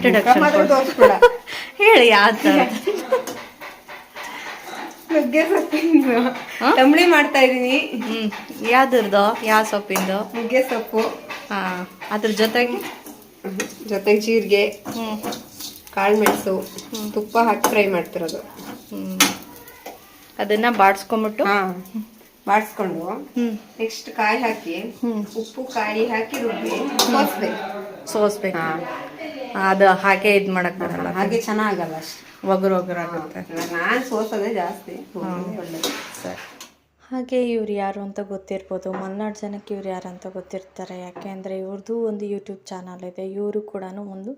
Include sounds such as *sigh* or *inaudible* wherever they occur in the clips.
Introduction *laughs* ಹೇಳಿ ಯಾವ ಥರ *laughs* ನುಗ್ಗೆ ಸೊಪ್ಪಿಂದು. ತಂಬಳಿ ಮಾಡ್ತಾ ಇದೀನಿ. ಹ್ಞೂ ಯಾವ್ದ್ರದ್ದು ಯಾವ ಸೊಪ್ಪಿಂದು? ನುಗ್ಗೆ ಸೊಪ್ಪು. ಹಾಂ ಅದ್ರ ಜೊತೆಗೆ? ಜೊತೆಗೆ ಜೀರಿಗೆ ಹ್ಞೂ ಕಾಳುಮೆಣಸು ತುಪ್ಪ ಹಾಕಿ ಫ್ರೈ ಮಾಡ್ತಿರೋದು. ಅದನ್ನು ಬಾಡಿಸ್ಕೊಂಬಿಟ್ಟು? ಹಾ ಬಾಡಿಸ್ಕೊಂಡು ನೆಕ್ಸ್ಟ್ ಕಾಯಿ ಹಾಕಿ ಉಪ್ಪು ಕಾಯಿ ಹಾಕಿ ರುಬ್ಬಿ ಸೋಸ್ಬೇಕು. ಸೋಸ್ಬೇಕು. ಹಾ. ಅದು ಹಾಗೆ ಇದು ಮಾಡಕ್ ಬರಲ್ಲ. ಹಾಗೆ ಚೆನ್ನಾಗಲ್ಲ ಅಷ್ಟೇ. ಒಗರು ಒಗರು ಆಗುತ್ತೆ. ನಾನು ಸೋಸೋದೇ ಜಾಸ್ತಿ. ಒಳ್ಳೇದು ಸರಿ. ಹಾಗೆ ಇವ್ರು ಯಾರು ಅಂತ ಗೊತ್ತಿರ್ಬೋದು. ಮಲ್ನಾಡು ಜನಕ್ಕೆ ಇವ್ರು ಯಾರು ಅಂತ ಗೊತ್ತಿರ್ತಾರೆ. ಯಾಕೆ ಅಂದರೆ ಇವ್ರದ್ದು ಒಂದು ಯೂಟ್ಯೂಬ್ ಚಾನಲ್ ಇದೆ. ಇವರು ಕೂಡ ಒಂದು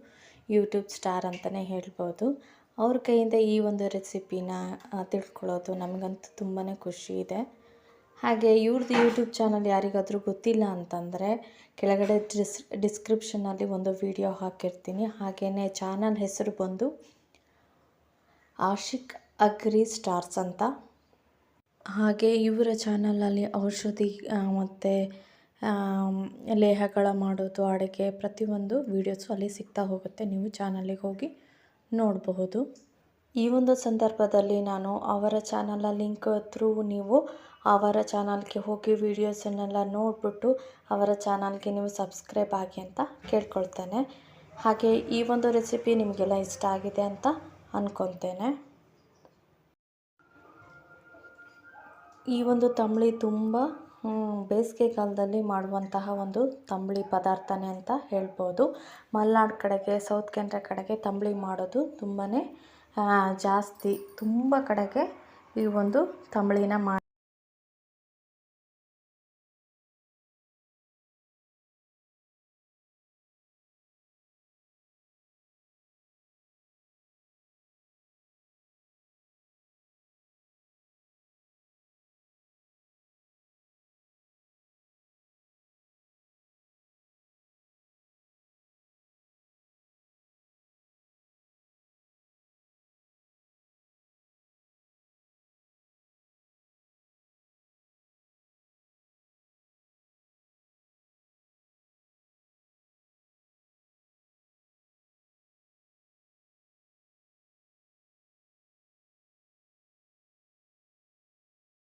ಯೂಟ್ಯೂಬ್ ಸ್ಟಾರ್ ಅಂತಲೇ ಹೇಳ್ಬೋದು. ಅವ್ರ ಕೈಯಿಂದ ಈ ಒಂದು ರೆಸಿಪಿನ ತಿಳ್ಕೊಳ್ಳೋದು ನಮಗಂತೂ ತುಂಬಾ ಖುಷಿ ಇದೆ. ಹಾಗೆ ಇವ್ರದ್ದು ಯೂಟ್ಯೂಬ್ ಚಾನಲ್ ಯಾರಿಗಾದರೂ ಗೊತ್ತಿಲ್ಲ ಅಂತಂದರೆ ಕೆಳಗಡೆ ಡಿಸ್ ಡಿಸ್ಕ್ರಿಪ್ಷನಲ್ಲಿ ಒಂದು ವಿಡಿಯೋ ಹಾಕಿರ್ತೀನಿ. ಹಾಗೆಯೇ ಚಾನಲ್ ಹೆಸರು ಬಂದು ಆಶಿಕ್ ಅಗ್ರಿ ಸ್ಟಾರ್ಸ್ ಅಂತ. ಹಾಗೆ ಇವರ ಚಾನಲಲ್ಲಿ ಔಷಧಿ ಮತ್ತು ಲೇಹಗಳ ಮಾಡೋದು, ಅಡುಗೆ ಪ್ರತಿಯೊಂದು ವೀಡಿಯೋಸು ಅಲ್ಲಿ ಸಿಗ್ತಾ ಹೋಗುತ್ತೆ. ನೀವು ಚಾನಲಿಗೆ ಹೋಗಿ ನೋಡಬಹುದು. ಈ ಒಂದು ಸಂದರ್ಭದಲ್ಲಿ ನಾನು ಅವರ ಚಾನಲ ಲಿಂಕ್ ಥ್ರೂ ನೀವು ಅವರ ಚಾನಲ್ಗೆ ಹೋಗಿ ವೀಡಿಯೋಸನ್ನೆಲ್ಲ ನೋಡಿಬಿಟ್ಟು ಅವರ ಚಾನಲ್ಗೆ ನೀವು ಸಬ್ಸ್ಕ್ರೈಬ್ ಆಗಿ ಅಂತ ಕೇಳ್ಕೊಳ್ತೇನೆ. ಹಾಗೆ ಈ ಒಂದು ರೆಸಿಪಿ ನಿಮಗೆಲ್ಲ ಇಷ್ಟ ಆಗಿದೆ ಅಂತ ಅಂದ್ಕೊತೇನೆ ಈ ಒಂದು ತಂಬಳಿ ತುಂಬ ಬೇಸಿಗೆ ಕಾಲದಲ್ಲಿ ಮಾಡುವಂತಹ ಒಂದು ತಂಬಳಿ ಪದಾರ್ಥನೇ ಅಂತ ಹೇಳ್ಬೋದು. ಮಲೆನಾಡು ಕಡೆಗೆ, ಸೌತ್ ಕೆನರಾ ಕಡೆಗೆ ತಂಬಳಿ ಮಾಡೋದು ತುಂಬಾ ಜಾಸ್ತಿ. ತುಂಬ ಕಡೆಗೆ ಈ ಒಂದು ತಂಬಳಿನ ಮಾಡಿ